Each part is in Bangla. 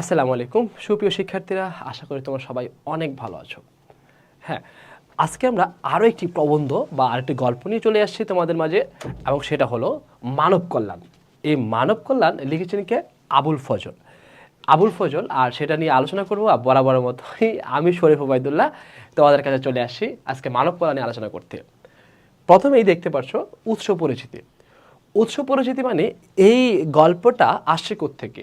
আসসালামু আলাইকুম। সুপ্রিয় শিক্ষার্থীরা, আশা করি তোমরা সবাই অনেক ভালো আছো। হ্যাঁ আজকে আমরা আরও একটি প্রবন্ধ বা আরেকটি গল্প নিয়ে চলে আসছি তোমাদের মাঝে, এবং সেটা হলো মানব কল্যাণ। এই মানব কল্যাণ লিখেছেন কে? আবুল ফজল। আবুল ফজল, আর সেটা নিয়ে আলোচনা করব আর বরাবরের মতোই আমি শরীফ ওবায়দুল্লাহ তোমাদের কাছে চলে আসছি আজকে মানব কল্যাণ নিয়ে আলোচনা করতে। প্রথমেই দেখতে পাচ্ছ উৎস পরিচিতি। উৎস পরিচিতি মানে এই গল্পটা আসছে থেকে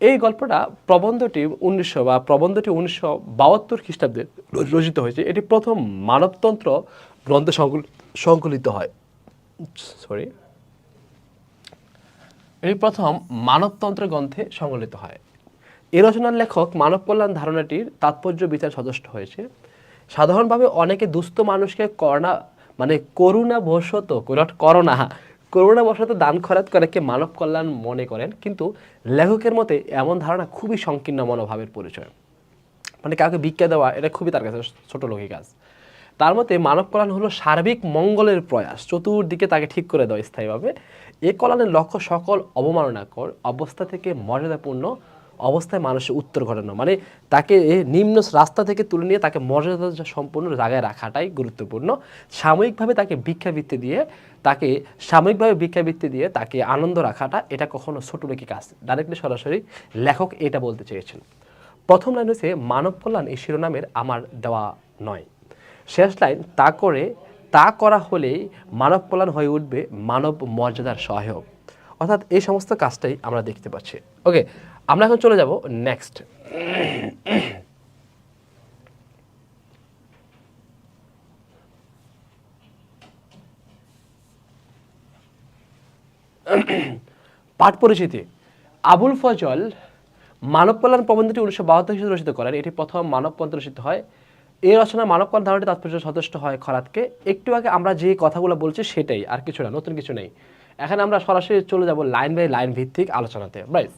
এই গল্পটা প্রবন্ধটি উনিশশো বা প্রবন্ধটি উনিশশো বাহাত্তর খ্রিস্টাব্দে রচিত হয়েছে। এটি প্রথম মানবতন্ত্র গ্রন্থে সংকলিত হয়। সরি এটি প্রথম মানবতন্ত্র গ্রন্থে সংকলিত হয়। এই রচনার লেখক মানব কল্যাণ ধারণাটির তাৎপর্য বিচার সদস্য হয়েছে। সাধারণভাবে অনেকে দুস্থ মানুষকে করোনা মানে করুণা নট করোনা করোনা বশত দান খরাত করাকে মানব কল্যাণ মনে করেন, কিন্তু লেখকের মতে এমন ধারণা খুবই সংকীর্ণ মনোভাবের পরিচয়। মানে কাউকে ভিক্ষা দেওয়া, এটা খুবই তার কাছে ছোট লোকই কাজ। তার মতে মানব কল্যাণ হলো সার্বিক মঙ্গলের প্রয়াস, চতুর্দিকে তাকে ঠিক করে দেওয়া স্থায়ীভাবে। এ কল্যাণের লক্ষ্য সকল অবমাননাকর অবস্থা থেকে মর্যাদাপূর্ণ অবস্থায় মানুষের উত্তর ঘটানো। মানে তাকে নিম্ন রাস্তা থেকে তুলে নিয়ে তাকে মর্যাদা সম্পূর্ণ জায়গায় রাখাটাই গুরুত্বপূর্ণ। সাময়িকভাবে তাকে ভিক্ষাবৃত্তি দিয়ে তাকে সাময়িকভাবে ভিক্ষাবৃত্তি দিয়ে তাকে আনন্দ রাখাটা এটা কখনো ছোট লোকই কাজ ডাইরেক্টলি সরাসরি লেখক এটা বলতে চেয়েছেন। প্রথম লাইন হচ্ছে, মানব কল্যাণ এই শিরোনামের আমার দেওয়া নয়। শেষ লাইন তা করে, তা করা হলেই মানব কল্যাণ হয়ে উঠবে মানব মর্যাদার সহায়ক। অর্থাৎ এই সমস্ত কাজটাই আমরা দেখতে পাচ্ছি। ওকে আমরা এখন চলে যাব নেক্সট পাঠ পরিচিতি। আবুল ফজল মানব কল্যাণ প্রবন্ধটি উনিশশো বাহাত্তর হিসেবে রচিত করেন। এটি প্রথম মানব পন্থ রচিত হয়। এই রচনা মানব কল্যাণ ধারণাটি তাৎপর্য সদস্য হয় খরাতকে। একটু আগে আমরা যে কথাগুলো বলছি সেটাই, আর কিছু না, নতুন কিছু নেই। এখানে আমরা সরাসরি চলে যাব লাইন বাই লাইন ভিত্তিক আলোচনাতে। রাইট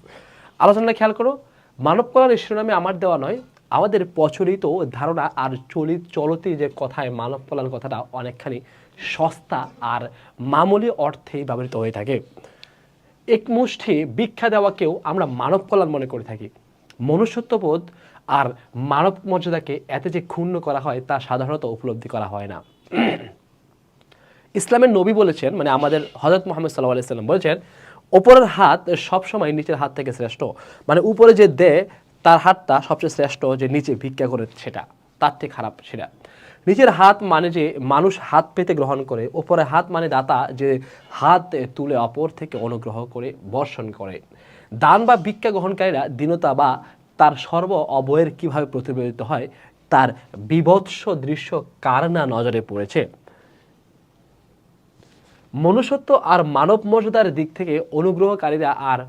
আলোচনাটা খেয়াল করো, মানব কল্যাণ শিরোনামে আমার দেওয়া নয়, আমাদের প্রচলিত ধারণা আর চলিত চলতি যে কথায় মানব কল্যাণ কথাটা অনেকখানি সস্তা আর মামুলি অর্থেই ব্যবহৃত হয়ে থাকে। এক মুষ্টি ভিক্ষা দেওয়াকেও আমরা মানব কল্যাণ মনে করে থাকি। মনুষ্যত্ববোধ আর মানব মর্যাদাকে এতে যে ক্ষুণ্ণ করা হয় তা সাধারণত উপলব্ধি করা হয় না। ইসলামের নবী বলেছেন মানে আমাদের হজরত মোহাম্মদ সাল্লাহ আলাইসাল্লাম বলেছেন ওপরের হাত সবসময় নিচের হাত থেকে শ্রেষ্ঠ। মানে উপরে যে দেয় তার হাতটা সবচেয়ে শ্রেষ্ঠ, যে নিচে ভিক্ষা করে সেটা, তার থেকে খারাপ সেটা। নিচের হাত মানে যে মানুষ হাত পেতে গ্রহণ করে, ওপরে হাত মানে দাতা যে হাত তুলে অপর থেকে অনুগ্রহ করে বর্ষণ করে। দান বা ভিক্ষা গ্রহণকারীরা দীনতা বা তার সর্ব অবয়ের কীভাবে প্রতিফলিত হয়, তার বিভৎস দৃশ্য কার না নজরে পড়েছে? মনুষ্যত্ব আর মানব মর্যাদার দিক থেকে অনুগ্রহকারীরা আর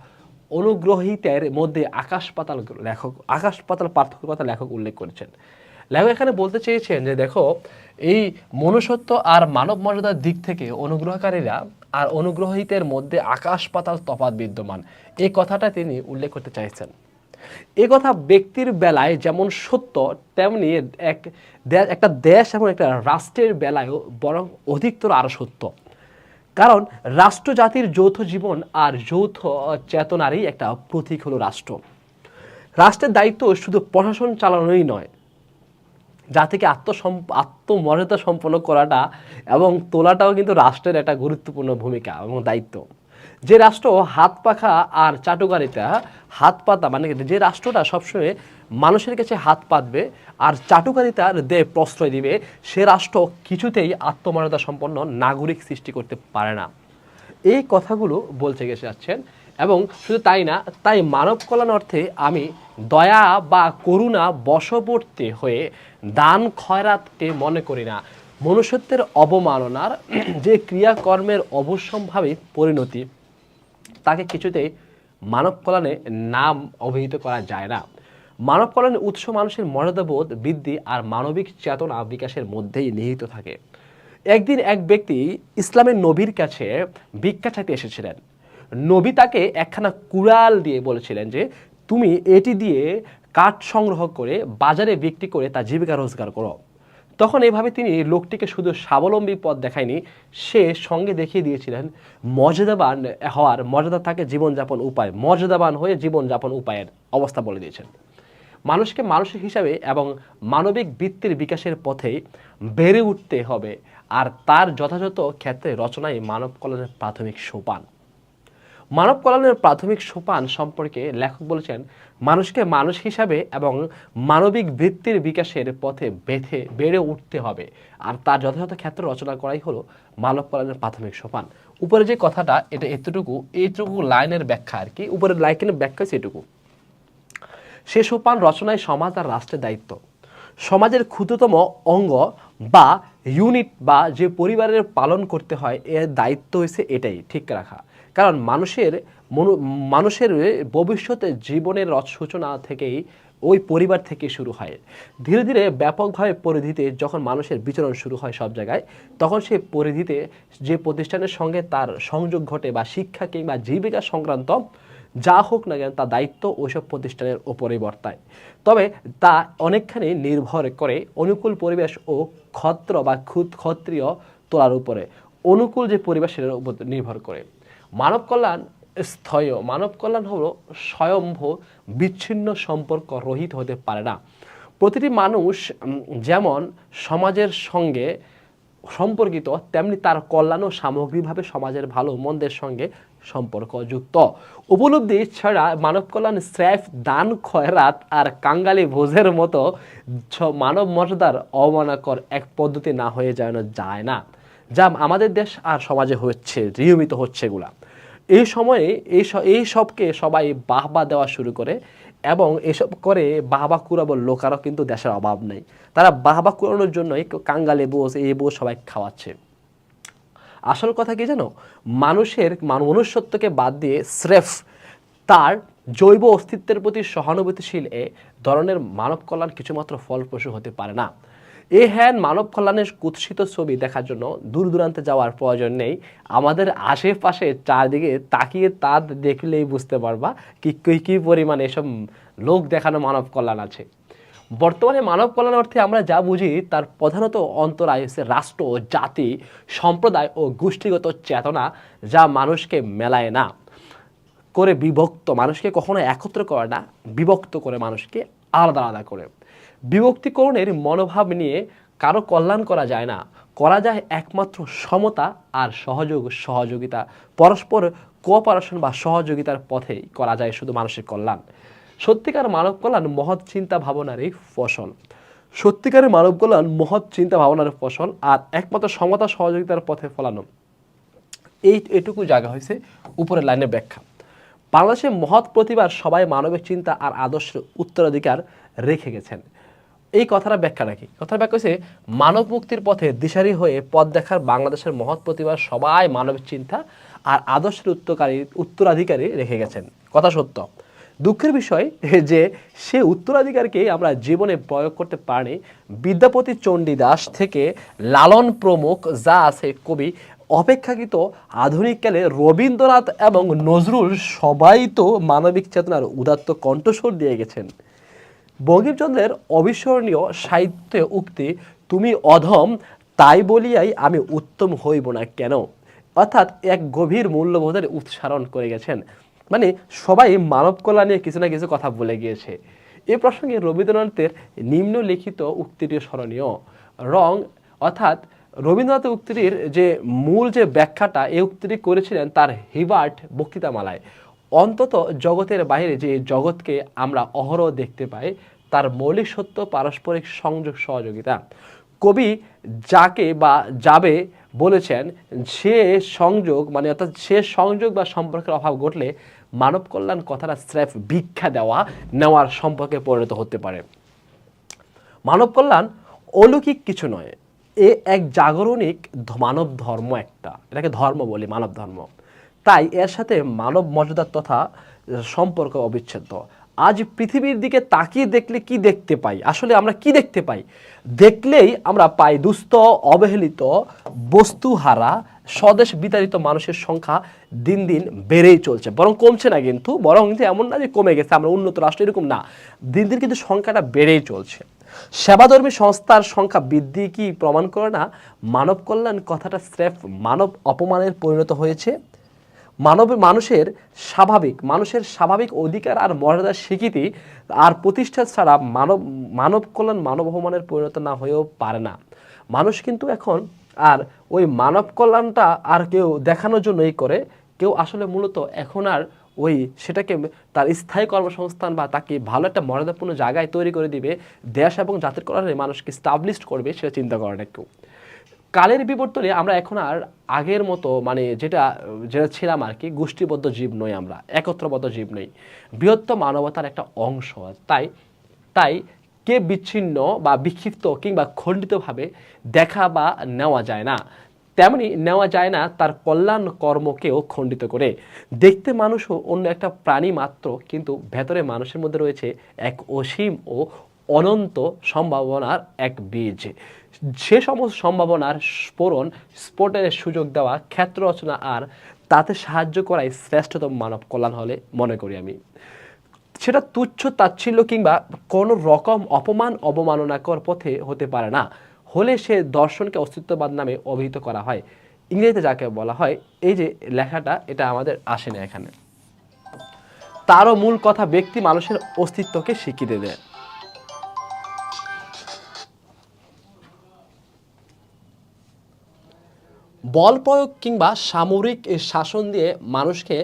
অনুগ্রহীতের মধ্যে আকাশ পাতাল লেখক, আকাশ পাতাল পার্থক্যের কথা লেখক উল্লেখ করেছেন। লেখক এখানে বলতে চেয়েছেন যে, দেখো, এই মনুষ্যত্ব আর মানব মর্যাদার দিক থেকে অনুগ্রহকারীরা আর অনুগ্রহীতের মধ্যে আকাশ পাতাল তফাৎ বিদ্যমান। এই কথাটা তিনি উল্লেখ করতে চাইছেন। এ কথা ব্যক্তির বেলায় যেমন সত্য, তেমনি এক একটা দেশ এবং একটা রাষ্ট্রের বেলায়ও বরং অধিকতর আরও সত্য। কারণ রাষ্ট্র জাতির যৌথ জীবন আর যৌথ চেতনারই একটা প্রতীক হলো রাষ্ট্র। রাষ্ট্রের দায়িত্ব শুধু প্রশাসন চালানোই নয় জাতিকে আত্মসম আত্মমর্যাদা সম্পন্ন করাটা এবং তোলাটাও কিন্তু রাষ্ট্রের একটা গুরুত্বপূর্ণ ভূমিকা এবং দায়িত্ব। যে রাষ্ট্র হাত পাখা আর চাটুকারিতা, হাত পাতা মানে যে রাষ্ট্রটা সবসময় মানুষের কাছে হাত পাতবে আর চাটুকারিতার দে প্রশ্রয় দিবে, সে রাষ্ট্র কিছুতেই আত্মমর্যাদা সম্পন্ন নাগরিক সৃষ্টি করতে পারে না। এই কথাগুলো বলতে গেছে যাচ্ছেন এবং শুধু তাই না, তাই মানব কল্যাণ অর্থে আমি দয়া বা করুণা বশবর্তী হয়ে দান খয়রাতকে মনে করি না। মনুষ্যত্বের অবমাননার যে ক্রিয়াকর্মের অবশ্যম্ভাবী পরিণতি, তাকে কিছুতেই মানব কল্যাণে নাম অভিহিত করা যায় না। মানব কল্যাণের উৎস মানুষের মর্যাদাবোধ, বৃদ্ধি আর মানবিক চেতনা বিকাশের মধ্যেই নিহিত থাকে। একদিন এক ব্যক্তি ইসলামের নবীর কাছে ভিক্ষা চাইতে এসেছিলেন। নবী তাকে একখানা কুড়াল দিয়ে বলেছিলেন যে, তুমি এটি দিয়ে কাঠ সংগ্রহ করে বাজারে বিক্রি করে তা জীবিকা রোজগার করো। তখন এভাবে তিনি লোকটিকে শুধু স্বাবলম্বী পথ দেখায়নি, সে সঙ্গে দেখিয়ে দিয়েছিলেন, মর্যাদাবান হওয়ার মর্যাদা থাকে জীবনযাপন উপায়, মর্যাদাবান হয়ে জীবনযাপন উপায়ের অবস্থা বলে দিয়েছেন। মানুষকে মানুষ হিসাবে এবং মানবিক বৃত্তির বিকাশের পথে বেড়ে উঠতে হবে, আর তার যথাযথ ক্ষেত্রে রচনায় মানব কল্যাণের প্রাথমিক সোপান। মানব কল্যাণের প্রাথমিক সোপান সম্পর্কে লেখক বলেছেন, মানুষকে মানুষ হিসাবে এবং মানবিক বৃত্তির বিকাশের পথে বেঁধে, বেড়ে উঠতে হবে। আর তার যথাযথ ক্ষেত্র রচনা করাই হলো মানব কল্যাণের প্রাথমিক সোপান। উপরে যে কথাটা, এটা এতটুকু, এইটুকু লাইনের ব্যাখ্যা আর কি। উপরের লাইনের ব্যাখ্যা সেটুকু সে সোপান রচনায় সমাজ আর রাষ্ট্রের দায়িত্ব। সমাজের ক্ষুদ্রতম অঙ্গ বা ইউনিট বা যে পরিবারের পালন করতে হয়, এর দায়িত্ব হয়েছে এটাই। ঠিক রাখা। কারণ মানুষের মনো মানুষের ভবিষ্যতে জীবনের সূচনা থেকেই ওই পরিবার থেকে শুরু হয়। ধীরে ধীরে ব্যাপকভাবে পরিধিতে যখন মানুষের বিচরণ শুরু হয় সব জায়গায়, তখন সেই পরিধিতে যে প্রতিষ্ঠানের সঙ্গে তার সংযোগ ঘটে বা শিক্ষা কিংবা জীবিকা সংক্রান্ত যা হোক না কেন তা দায়িত্ব ওইসব প্রতিষ্ঠানের ওপরেই বর্তায়। তবে তা অনেকখানি নির্ভর করে অনুকূল পরিবেশ ও ক্ষত্র বা ক্ষুদ ক্ষত্রিয় তোলার উপরে। অনুকূল যে পরিবেশ সেটার উপর নির্ভর করে। মানব কল্যাণ স্থয়, মানব কল্যাণ হলো স্বয়ম্ভ, বিচ্ছিন্ন সম্পর্ক রহিত হতে পারে না। প্রতিটি মানুষ যেমন সমাজের সঙ্গে সম্পর্কিত, তেমনি তার কল্যাণও সামগ্রিকভাবে সমাজের ভালো, মন্দের সঙ্গে সম্পর্কযুক্ত। উপলব্ধি ছাড়া মানব কল্যাণ স্রেফ দান, খয়রাত আর কাঙ্গালি ভোজের মতো মানব মর্যাদার অবমাননাকর এক পদ্ধতি না হয়ে যায় না যায় না, যা আমাদের দেশ আর সমাজে হচ্ছে, নিয়মিত হচ্ছে এগুলা। এই সময়ে এই এই সবকে সবাই বাহবা দেওয়া শুরু করে এবং এসব করে বাহবা কুড়াবো লোকারও কিন্তু দেশের অভাব নেই। তারা বাহবা কুড়ানোর জন্য কাঙ্গালে বোস এই বোস সবাই খাওয়াচ্ছে। আসল কথা কি জানো? মানুষের মনুষ্যত্বকে বাদ দিয়ে স্রেফ তার জৈব অস্তিত্বের প্রতি সহানুভূতিশীল এ ধরনের মানব কল্যাণ কিছুমাত্র ফলপ্রসূ হতে পারে না। এ হ্যান মানব কল্যাণের কুৎসিত ছবি দেখার জন্য দূর দূরান্তে যাওয়ার প্রয়োজন নেই। আমাদের আশেপাশে চারদিকে তাকিয়ে তা দেখলেই বুঝতে পারবা কি, কী, কি পরিমাণ এসব লোক দেখানো মানব কল্যাণ আছে। বর্তমানে মানব কল্যাণ অর্থে আমরা যা বুঝি, তার প্রধানত অন্তরায় হচ্ছে রাষ্ট্র ও জাতি, সম্প্রদায় ও গোষ্ঠীগত চেতনা যা মানুষকে মেলায় না। করে বিভক্ত, মানুষকে কখনো একত্র করে না, বিভক্ত করে মানুষকে আলাদা আলাদা করে। বিভক্তিকরণের মনোভাব নিয়ে কারও কল্যাণ করা যায় না। করা যায় একমাত্র সমতা আর সহযোগ সহযোগিতা। পরস্পর কোঅপারেশন বা সহযোগিতার পথেই করা যায় শুধু মানুষের কল্যাণ। সত্যিকার মানব কল্যাণ মহৎ চিন্তা ভাবনারই ফসল। সত্যিকারের মানব কল্যাণ মহৎ চিন্তা ভাবনার ফসল আর একমাত্র সমতা সহযোগিতার পথে ফলানো। এই এটুকু জায়গা হয়েছে উপরের লাইনে ব্যাখ্যা। বাংলাদেশের মহৎ প্রতিভার সবাই মানবিক চিন্তা আর আদর্শের উত্তরাধিকার রেখে গেছেন। এই কথাটা ব্যাখ্যা রাখি কথার ব্যাখ্যা হচ্ছে, মানব মুক্তির পথে দিশারি হয়ে পথ দেখার বাংলাদেশের মহৎ প্রতিভার সবাই মানবিক চিন্তা আর আদর্শের উত্তরকারী, উত্তরাধিকারী রেখে গেছেন। কথা সত্য। দুঃখের বিষয় যে সে উত্তরাধিকারকে আমরা জীবনে প্রয়োগ করতে পারি বিদ্যাপতি চণ্ডীদাস থেকে লালন প্রমুখ যা আছে কবি, অপেক্ষাকৃত আধুনিককালে রবীন্দ্রনাথ এবং নজরুল সবাই তো মানবিক চেতনার উদাত্ত কণ্ঠস্বর দিয়ে গেছেন। বঙ্কিমচন্দ্রের অবিস্মরণীয় সাহিত্য উক্তি, তুমি অধম, তাই বলিয়াই আমি উত্তম হইব না কেন? অর্থাৎ এক গভীর মূল্যবোধের উৎসারণ করে গেছেন। মানে সবাই মানব কল্যাণ নিয়ে কিছু না কিছু কথা বলে গিয়েছে। এ প্রসঙ্গে রবীন্দ্রনাথের নিম্নলিখিত উক্তিটি স্মরণীয়। রং, অর্থাৎ রবীন্দ্রনাথ উক্তিটির যে মূল যে ব্যাখ্যাটা এই উক্তিটি করেছিলেন তার হিবার্ট বক্তৃতামালায়। অন্তত জগতের বাইরে যে জগৎকে আমরা অহরহ দেখতে পাই, তার মৌলিক সত্য, পারস্পরিক সংযোগ, সহযোগিতা। কবি যাকে বা যাবে বলেছেন, সে সংযোগ মানে অর্থাৎ সে সংযোগ বা সম্পর্কের অভাব ঘটলে মানব কল্যাণ কথাটা স্রেফ ভিক্ষা দেওয়া, নেওয়ার সম্পর্কে পরিণত হতে পারে। মানব কল্যাণ অলৌকিক কিছু নয়, এ এক জাগরণিক মানব ধর্ম একটা। এটাকে ধর্ম বলি, মানব ধর্ম। তাই এর সাথে মানব মর্যাদার তথা সম্পর্ক অবিচ্ছেদ্য। আজ পৃথিবীর দিকে তাকিয়ে দেখলে কি দেখতে পাই? আসলে আমরা কি দেখতে পাই? দেখলেই আমরা পাই দুস্থ, অবহেলিত, বস্তুহারা, স্বদেশ বিতাড়িত মানুষের সংখ্যা দিন দিন বেড়েই চলছে। বরং কমছে না কিন্তু, বরং যে এমন না যে কমে গেছে, আমরা উন্নত রাষ্ট্র এরকম না। দিন দিন কিন্তু সংখ্যাটা বেড়েই চলছে। সেবাধর্মী সংস্থার সংখ্যা বৃদ্ধি কি প্রমাণ করে না? মানব কল্যাণ কথাটা স্রেফ মানব অপমানের পরিণত হয়েছে। মানব মানুষের স্বাভাবিক মানুষের স্বাভাবিক অধিকার আর মর্যাদার স্বীকৃতি আর প্রতিষ্ঠা ছাড়া মানব মানব কল্যাণ মানব অপমানের পরিণত না হয়েও পারে না। মানুষ কিন্তু এখন আর ওই মানব কল্যাণটা আর কেউ দেখানোর জন্যই করে, কেউ আসলে মূলত এখন আর ওই সেটাকে তার স্থায়ী কর্মসংস্থান বা তাকে ভালো একটা মর্যাদাপূর্ণ জায়গায় তৈরি করে দিবে, দেশ এবং জাতির কল্যাণে মানুষকে স্টাবলিশড করবে সেটা চিন্তা করে না কেউ। কালের বিবর্তনে আমরা এখন আর আগের মতো মানে যেটা যেটা ছিলাম আর কি, গোষ্ঠীবদ্ধ জীব নই আমরা, একত্রবদ্ধ জীব নই। বৃহত্তম মানবতার একটা অংশ। তাই তাই কে বিচ্ছিন্ন বা বিক্ষিপ্ত কিংবা খণ্ডিতভাবে দেখা বা নেওয়া যায় না। তেমনি নেওয়া যায় না তার কল্যাণ কর্মকেও খণ্ডিত করে। দেখতে মানুষও অন্য একটা প্রাণী মাত্র, কিন্তু ভেতরে মানুষের মধ্যে রয়েছে এক অসীম ও অনন্ত সম্ভাবনার এক বীজ। সে সমস্ত সম্ভাবনার স্ফোরণ স্ফোটনের সুযোগ দেওয়া, ক্ষেত্র রচনা আর তাতে সাহায্য করাই শ্রেষ্ঠতম মানব কল্যাণ হলে মনে করি আমি। সেটা তুচ্ছ তাচ্ছিল্য কিংবা কোনো রকম অপমান, অবমাননাকর পথে হতে পারে না। হলে সে দর্শনকে অস্তিত্ববাদ নামে অভিহিত করা হয়। ইংরেজিতে যাকে বলা হয়, এই যে লেখাটা, এটা আমাদের আসে না এখানে। তারও মূল কথা ব্যক্তি মানুষের অস্তিত্বকে স্বীকৃতি দেয়। বল প্রয়োগ কিংবা সামরিক শাসন দিয়ে মানুষকে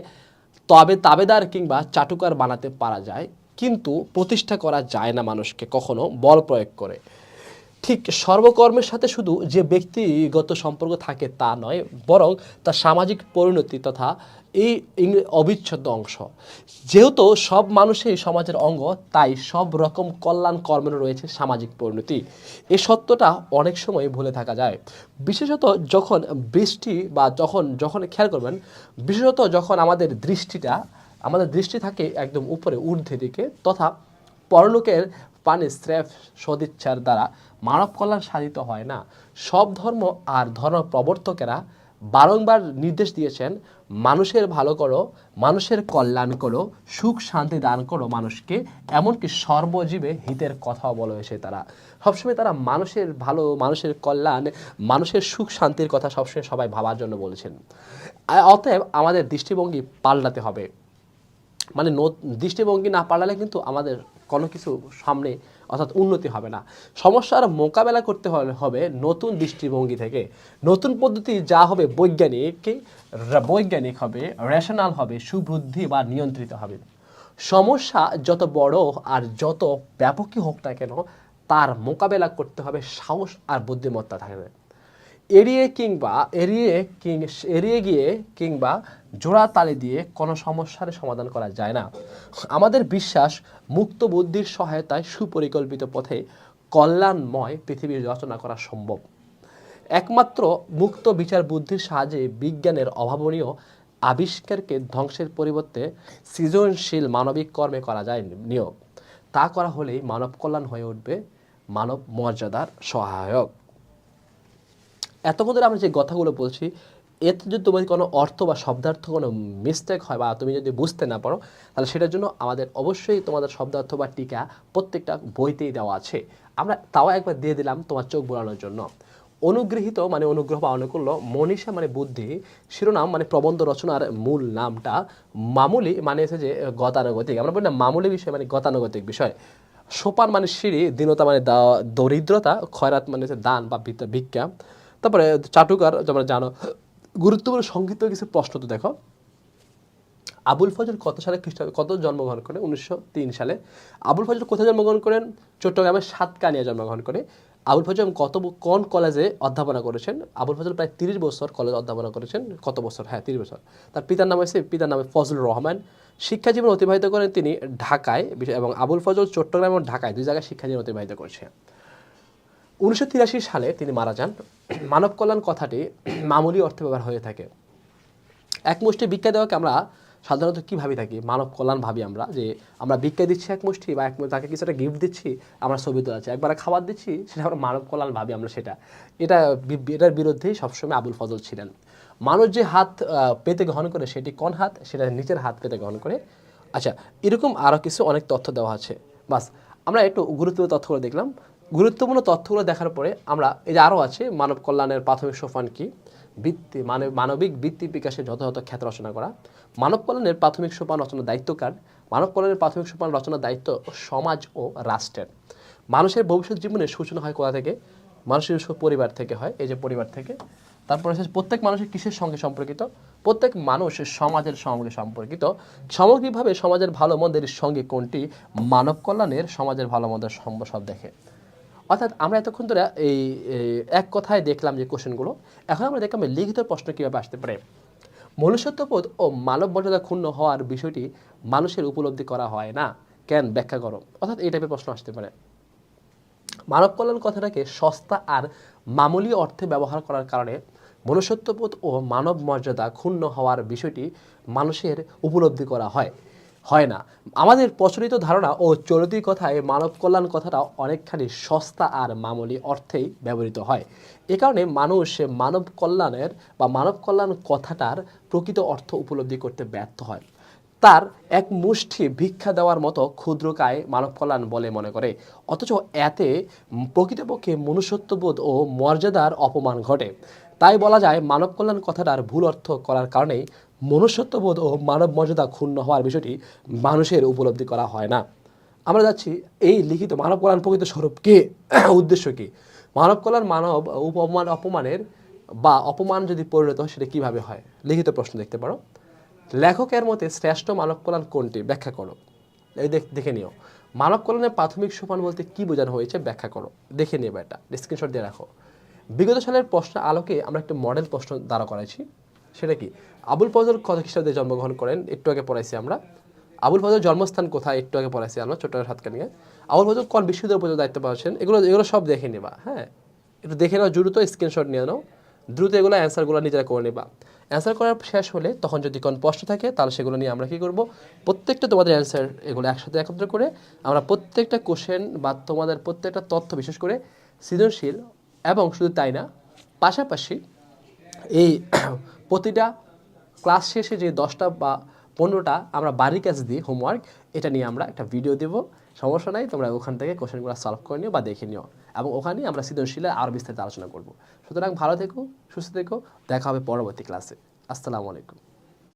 তবে তাবেদার কিংবা চাটুকার বানাতে পারা যায়, কিন্তু প্রতিষ্ঠা করা যায় না মানুষকে কখনো বল প্রয়োগ করে। ঠিক সর্বকর্মের সাথে শুধু যে ব্যক্তিগত সম্পর্ক থাকে তা নয়, বরং তার সামাজিক পরিণতি তথা এই অবিচ্ছেদ্য অংশ। যেহেতু সব মানুষই সমাজের অঙ্গ, তাই সব রকম কল্যাণ কর্মের রয়েছে সামাজিক পরিণতি। এই সত্যটা অনেক সময় ভুলে থাকা যায়। বিশেষত যখন বৃষ্টি বা যখন যখন খেয়াল করবেন, বিশেষত যখন আমাদের দৃষ্টিটা আমাদের দৃষ্টি থাকে একদম উপরে ঊর্ধ্বে দিকে, তথা পরলোকের পানে স্রেফ সদিচ্ছার দ্বারা মানব কল্যাণ সাধিত হয় না। সব ধর্ম আর ধর্ম প্রবর্তকেরা বারংবার নির্দেশ দিয়েছেন, মানুষের ভালো করো, মানুষের কল্যাণ করো, সুখ শান্তি দান করো মানুষকে, এমনকি সর্বজীবে হিতের কথাও বলে হয়েছে তারা। সবসময় তারা মানুষের ভালো, মানুষের কল্যাণ, মানুষের সুখ শান্তির কথা সবসময় সবাই ভাবার জন্য বলেছেন। অতএব আমাদের দৃষ্টিভঙ্গি পাল্টাতে হবে। মানে দৃষ্টিভঙ্গি না পাল্টালে কিন্তু আমাদের কোনো কিছু সামনে অর্থাৎ উন্নতি হবে না। সমস্যার মোকাবেলা করতে হবে নতুন দৃষ্টিভঙ্গি থেকে। নতুন পদ্ধতি যা হবে বৈজ্ঞানিক বৈজ্ঞানিক হবে রেশনাল হবে, সুবুদ্ধি বা নিয়ন্ত্রিত হবে। সমস্যা যত বড় আর যত ব্যাপকই হোক না কেন, তার মোকাবেলা করতে হবে সাহস আর বুদ্ধিমত্তা থাকবে। এড়িয়ে কিংবা, এড়িয়ে কিং, এড়িয়ে গিয়ে কিংবা জোড়া তালে দিয়ে কোনো সমস্যার সমাধান করা যায় না। আমাদের বিশ্বাস, মুক্ত বুদ্ধির সহায়তায় সুপরিকল্পিত পথে কল্যাণময় পৃথিবীর রচনা করা সম্ভব। একমাত্র মুক্ত বিচার বুদ্ধির সাহায্যে বিজ্ঞানের অভাবনীয় আবিষ্কারকে ধ্বংসের পরিবর্তে সৃজনশীল মানবিক কর্মে করা যায় নিয়োগ। তা করা হলেই মানব কল্যাণ হয়ে উঠবে, মানব মর্যাদার সহায়ক। এতক্ষণ ধরে আমরা যে কথাগুলো বলছি এতে যদি তোমার কোনো অর্থ বা শব্দার্থ কোনো মিস্টেক হয় বা তুমি যদি বুঝতে না পারো, তাহলে সেটার জন্য আমাদের অবশ্যই তোমাদের শব্দার্থ বা টিকা প্রত্যেকটা বইতেই দেওয়া আছে। আমরা তাও একবার দিয়ে দিলাম তোমার চোখ বোলানোর জন্য। অনুগৃহীত মানে অনুগ্রহ বা অনুকূল্য, মনীষা মানে বুদ্ধি, শিরোনাম মানে প্রবন্ধ রচনার মূল নামটা, মামুলি মানে হচ্ছে যে গতানুগতিক। আমরা বলি না মামুলি বিষয় মানে গতানুগতিক বিষয়। সোপান মানে সিঁড়ি, দীনতা মানে দরিদ্রতা, খয়রাত মানে হচ্ছে দান বা ভিক্ষা- তারপরে চাটুকার তোমরা জানো গুরুত্বপূর্ণ সংক্ষিপ্ত কিছু প্রশ্ন তো দেখো। আবুল ফজল কত সালে খ্রিস্টাব্দে কত জন্মগ্রহণ করেন উনিশশো তিন সালে। আবুল ফজল কোথায় জন্মগ্রহণ করেন? চট্টগ্রামের সাতকানিয়া জন্মগ্রহণ করে। আবুল ফজল কত কোন কলেজে অধ্যাপনা করেছেন? আবুল ফজল প্রায় তিরিশ বছর কলেজে অধ্যাপনা করেছেন। কত বছর? হ্যাঁ তিরিশ বছর। তার পিতার নাম হচ্ছে, পিতার নামে ফজলুর রহমান। শিক্ষা জীবন অতিবাহিত করেন তিনি ঢাকায়, এবং আবুল ফজল চট্টগ্রাম এবং ঢাকায়, দুই জায়গায় শিক্ষা জীবন অতিবাহিত করেছেন উনিশশো তিরাশি সালে তিনি মারা যান। মানব কল্যাণ কথাটি মামুলি অর্থে ব্যবহার হয়ে থাকে। এক মুষ্টি ভিক্ষা দেওয়াকে আমরা সাধারণত কী ভাবি থাকি? মানব কল্যাণ ভাবি আমরা যে আমরা ভিক্ষা দিচ্ছি এক মুষ্টি বা এক তাকে কিছু একটা গিফট দিচ্ছি, আমরা ছবি আছে একবার খাবার দিচ্ছি, সেটা আমরা মানব কল্যাণ ভাবি আমরা সেটা। এটা এটার বিরুদ্ধেই সবসময় আবুল ফজল ছিলেন। মানুষ যে হাত পেতে গ্রহণ করে সেটি কোন হাত? সেটা নিচের হাত পেতে গ্রহণ করে। আচ্ছা এরকম আরও কিছু অনেক তথ্য দেওয়া আছে। বাস, আমরা একটু গুরুত্বপূর্ণ তথ্যগুলো দেখলাম। গুরুত্বপূর্ণ তথ্যগুলো দেখার পরে আমরা, এই যে আরও আছে, মানব কল্যাণের প্রাথমিক সোপান কি? বৃত্তি মানব মানবিক বৃত্তি বিকাশে যথাযথ খ্যাত রচনা করা। মানব কল্যাণের প্রাথমিক সোপান রচনার দায়িত্বকার মানব কল্যাণের প্রাথমিক সোপান রচনার দায়িত্ব সমাজ ও রাষ্ট্রের। মানুষের ভবিষ্যৎ জীবনের সূচনা হয় কোথা থেকে? মানুষের পরিবার থেকে হয়, এই যে পরিবার থেকে। তারপরে হচ্ছে প্রত্যেক মানুষের কিসের সঙ্গে সম্পর্কিত? প্রত্যেক মানুষ সমাজের সঙ্গে সম্পর্কিত। সামগ্রিকভাবে সমাজের ভালো মন্দের সঙ্গে কোনটি? মানব কল্যাণের সমাজের ভালো মন্দের সম্ভব দেখে। অর্থাৎ আমরা এতক্ষণ ধরে এই এক কথায় দেখলাম যে কোশ্চেনগুলো এখন আমরা দেখলাম লিখিত প্রশ্ন কীভাবে আসতে পারে। মনুষ্যত্ববোধ ও মানব মর্যাদা ক্ষুণ্ণ হওয়ার বিষয়টি মানুষের উপলব্ধি করা হয় না। কেন? ব্যাখ্যা করো। অর্থাৎ এই টাইপের প্রশ্ন আসতে পারে। মানব কল্যাণ কথাটাকে সস্তা আর মামুলি অর্থে ব্যবহার করার কারণে মনুষ্যত্ববোধ ও মানব মর্যাদা ক্ষুণ্ণ হওয়ার বিষয়টি মানুষের উপলব্ধি করা হয়। হয় না। আমাদের প্রচলিত ধারণা ও চলিত কথায় মানব কল্যাণ কথাটা অনেকখানি সস্তা আর মামুলি অর্থেই ব্যবহৃত হয়। এ কারণে মানুষ মানব কল্যাণের বা মানব কল্যাণ কথাটার প্রকৃত অর্থ উপলব্ধি করতে ব্যর্থ হয়। তার এক মুষ্টি ভিক্ষা দেওয়ার মতো ক্ষুদ্রকায় মানব কল্যাণ বলে মনে করে। অথচ এতে প্রকৃতপক্ষে মনুষ্যত্ববোধ ও মর্যাদার অপমান ঘটে। তাই বলা যায় মানব কল্যাণ কথাটার ভুল অর্থ করার কারণেই মনুষ্যত্ববোধ ও মানব মর্যাদা ক্ষুণ্ণ হওয়ার বিষয়টি মানুষের উপলব্ধি করা হয় না। আমরা যাচ্ছি, এই লিখিত মানব কল্যাণ প্রকৃত স্বরূপ কে? উদ্দেশ্য কি? মানব কল্যাণ মানব উপমান অপমানের বা অপমান যদি পরিণত হয়, সেটা কীভাবে হয়? লিখিত প্রশ্ন দেখতে পারো। লেখকের মতে শ্রেষ্ঠ মানব কল্যাণ কোনটি? ব্যাখ্যা করো। এই দেখ- নিও। মানব কল্যাণের প্রাথমিক সোপান বলতে কি বোঝানো হয়েছে? ব্যাখ্যা করো। দেখে নিও এটা স্ক্রিনশট দিয়ে রাখো। বিগত সালের প্রশ্ন আলোকে আমরা একটা মডেল প্রশ্ন দাঁড়া করাইছি। সেটা কি? আবুল ফজল কত খ্রিস্টাব্দে জন্মগ্রহণ করেন? একটু আগে পড়াইছি আমরা। আবুল ফজল জন্মস্থান কোথায়? একটু আগে পড়াইছি আমরা ছোট হাতকে নিয়ে। আবুল ফজল কোন বিশ্ববিদ্যালয় পর্যন্ত দায়িত্ব পাচ্ছেন এগুলো এগুলো সব দেখে নেবা হ্যাঁ? একটু দেখে নাও, দ্রুত স্ক্রিনশট নিয়ে নাও। দ্রুত এগুলো অ্যান্সারগুলো নিজেরা করে নেবা। অ্যান্সার করার শেষ হলে তখন যদি কোনো প্রশ্ন থাকে, তাহলে সেগুলো নিয়ে আমরা কী করব? প্রত্যেকটা তোমাদের অ্যান্সার এগুলো একসাথে একত্র করে আমরা প্রত্যেকটা কোশ্চেন বা তোমাদের প্রত্যেকটা তথ্য বিশেষ করে সৃজনশীল এবং শুধু তাই না, পাশাপাশি এই প্রতিটা ক্লাস শেষে যে দশটা বা পনেরোটা আমরা বাড়ির কাজ দিই হোমওয়ার্ক এটা নিয়ে আমরা একটা ভিডিও দেব। সমস্যা নাই, তোমরা ওখান থেকে কোশ্চেনগুলো সলভ করে নিও বা দেখে নিও। এবং ওখানে আমরা সৃজনশীলে আরও বিস্তারিত আলোচনা করব। সুতরাং ভালো থেকো, সুস্থ থেকো, দেখা হবে পরবর্তী ক্লাসে আসসালামু আলাইকুম।